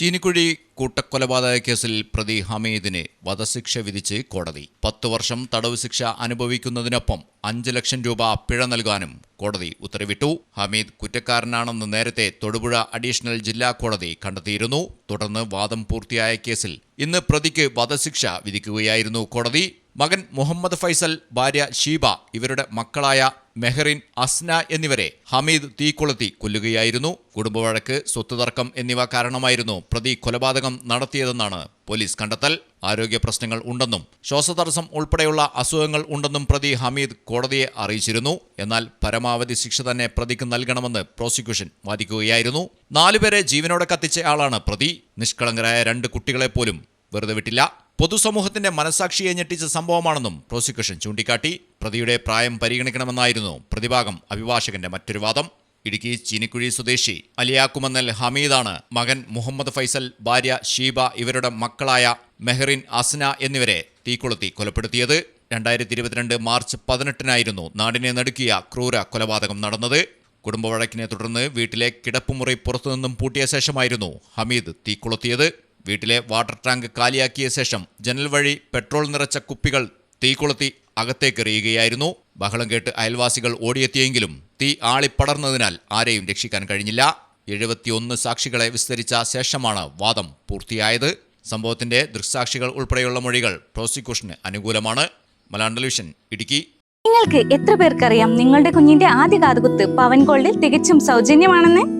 ചീനിക്കുഴി കൂട്ടക്കൊലപാതക കേസിൽ പ്രതി ഹമീദിന് വധശിക്ഷ വിധിച്ച് കോടതി. പത്തു വർഷം തടവ് ശിക്ഷ അനുഭവിക്കുന്നതിനൊപ്പം അഞ്ച് ലക്ഷം രൂപ പിഴ നൽകാനും കോടതി ഉത്തരവിട്ടു. ഹമീദ് കുറ്റക്കാരനാണെന്ന് നേരത്തെ തൊടുപുഴ അഡീഷണൽ ജില്ലാ കോടതി കണ്ടെത്തിയിരുന്നു. തുടർന്ന് വാദം പൂർത്തിയായ കേസിൽ ഇന്ന് പ്രതിക്ക് വധശിക്ഷ വിധിക്കുകയായിരുന്നു കോടതി. മകൻ മുഹമ്മദ് ഫൈസൽ ഭാര്യ ഷീബ ഇവരുടെ മക്കളായ മെഹറിൻ അസ്ന എന്നിവരെ ഹമീദ് തീക്കൊളുത്തി കൊല്ലുകയായിരുന്നു. കുടുംബവഴക്ക് സ്വത്ത് തർക്കം എന്നിവ കാരണമായിരുന്നു പ്രതി കൊലപാതകം നടത്തിയതെന്നാണ് പോലീസ് കണ്ടെത്തൽ. ആരോഗ്യ പ്രശ്നങ്ങൾ ഉണ്ടെന്നും ശ്വാസതടസ്സം ഉൾപ്പെടെയുള്ള അസുഖങ്ങൾ ഉണ്ടെന്നും പ്രതി ഹമീദ് കോടതിയെ അറിയിച്ചിരുന്നു. എന്നാൽ പരമാവധി ശിക്ഷ തന്നെ പ്രതിക്ക് നൽകണമെന്ന് പ്രോസിക്യൂഷൻ വാദിക്കുകയായിരുന്നു. നാലുപേരെ ജീവനോടെ കത്തിച്ച ആളാണ് പ്രതി. നിഷ്കളങ്കരായ രണ്ട് കുട്ടികളെപ്പോലും വെറുതെ വിട്ടില്ല. പൊതുസമൂഹത്തിന്റെ മനസാക്ഷിയെ ഞെട്ടിച്ച സംഭവമാണെന്നും പ്രോസിക്യൂഷൻ ചൂണ്ടിക്കാട്ടി. പ്രതിയുടെ പ്രായം പരിഗണിക്കണമെന്നായിരുന്നു പ്രതിഭാഗം അഭിഭാഷകന്റെ മറ്റൊരു വാദം. ഇടുക്കി ചീനിക്കുഴി സ്വദേശി അലിയാക്കുമന്നൽ ഹമീദാണ് മകൻ മുഹമ്മദ് ഫൈസൽ ഭാര്യ ഷീബ ഇവരുടെ മക്കളായ മെഹറിൻ അസ്ന എന്നിവരെ തീക്കൊളുത്തി കൊലപ്പെടുത്തിയത്. രണ്ടായിരത്തി ഇരുപത്തിരണ്ട് മാർച്ച് പതിനെട്ടിനായിരുന്നു നാടിനെ നടുക്കിയ ക്രൂര കൊലപാതകം നടന്നത്. കുടുംബവഴക്കിനെ തുടർന്ന് വീട്ടിലെ കിടപ്പുമുറി പുറത്തുനിന്നും പൂട്ടിയ ശേഷമായിരുന്നു ഹമീദ് തീക്കൊളുത്തിയത്. വീട്ടിലെ വാട്ടർ ടാങ്ക് കാലിയാക്കിയ ശേഷം ജനൽ വഴി പെട്രോൾ നിറച്ച കുപ്പികൾ തീ കൊളുത്തി അകത്തേക്കെറിയുകയായിരുന്നു. ബഹളം കേട്ട് അയൽവാസികൾ ഓടിയെത്തിയെങ്കിലും തീ ആളിപ്പടർന്നതിനാൽ ആരെയും രക്ഷിക്കാൻ കഴിഞ്ഞില്ല. എഴുപത്തിയൊന്ന് സാക്ഷികളെ വിസ്തരിച്ച ശേഷമാണ് വാദം പൂർത്തിയായത്. സംഭവത്തിന്റെ ദൃക്സാക്ഷികൾ ഉൾപ്പെടെയുള്ള മൊഴികൾ പ്രോസിക്യൂഷന് അനുകൂലമാണ്. മലയാളം ഇടുക്കി. നിങ്ങൾക്ക് എത്ര പേർക്കറിയാം നിങ്ങളുടെ കുഞ്ഞിന്റെ ആദ്യ കാതുകുത്ത് പവൻ ഗോൾഡിൽ തികച്ചും സൗജന്യമാണെന്ന്?